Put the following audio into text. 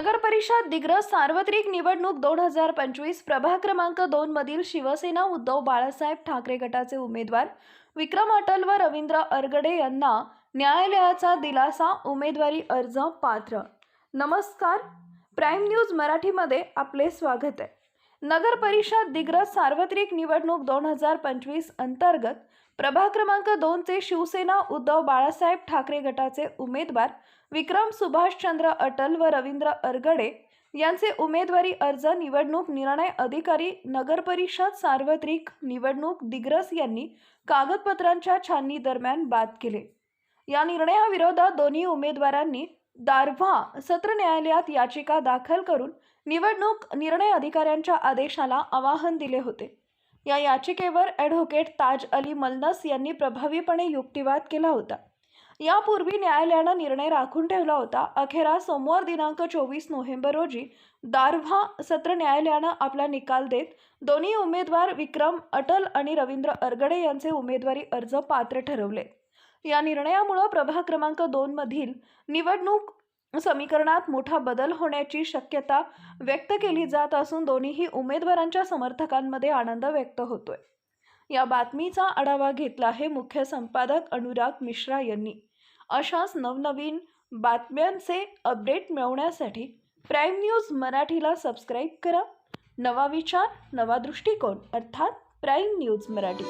नगर परिषद दिग्रस सार्वत्रिक निवडणूक दोन हजार पंचवीस प्रभाग क्रमांक दोन मधील शिवसेना उद्धव बाळासाहेब ठाकरे गटाचे उमेदवार विक्रम अटल व रवींद्र अरगडे यांना न्यायालयाचा दिलासा उमेदवारी अर्ज पात्र. नमस्कार. प्राईम न्यूज मराठीमध्ये आपले स्वागत आहे. नगर परिषद दिग्रस सार्वत्रिक निवडणूक दोन हजार पंचवीस अंतर्गत प्रभाग क्रमांक दोनचे शिवसेना उद्धव बाळासाहेब ठाकरे गटाचे उमेदवार विक्रम सुभाषचंद्र अटल व रवींद्र अरगडे यांचे उमेदवारी अर्ज निवडणूक निर्णय अधिकारी नगरपरिषद सार्वत्रिक निवडणूक दिग्रस यांनी कागदपत्रांच्या छाननी दरम्यान बाद केले. या निर्णयाविरोधात दोन्ही उमेदवारांनी दारव्हा सत्र न्यायालयात याचिका दाखल करून निवडणूक निर्णय अधिकाऱ्यांच्या आदेशाला आवाहन दिले होते. या याचिकेवर ॲडव्होकेट ताज अली मलनस यांनी प्रभावीपणे युक्तिवाद केला होता. यापूर्वी न्यायालयानं निर्णय राखून ठेवला होता. अखेरा सोमवार दिनांक चोवीस नोव्हेंबर रोजी दारव्हा सत्र न्यायालयानं आपला निकाल देत दोन्ही उमेदवार विक्रम अटल आणि रवींद्र अरगडे यांचे उमेदवारी अर्ज पात्र ठरवले. या निर्णयामुळं प्रभाग क्रमांक दोनमधील निवडणूक समीकरणात मोठा बदल होण्याची शक्यता व्यक्त केली जात असून दोन्हीही उमेदवारांच्या समर्थकांमध्ये आनंद व्यक्त होतोय. या बातमीचा आढावा घेतला आहे मुख्य संपादक अनुराग मिश्रा यांनी. अशाच नवनवीन बातम्यांचे अपडेट मिळवण्यासाठी प्राईम न्यूज मराठीला सबस्क्राईब करा. नवा विचार नवा दृष्टिकोन अर्थात प्राईम न्यूज मराठी.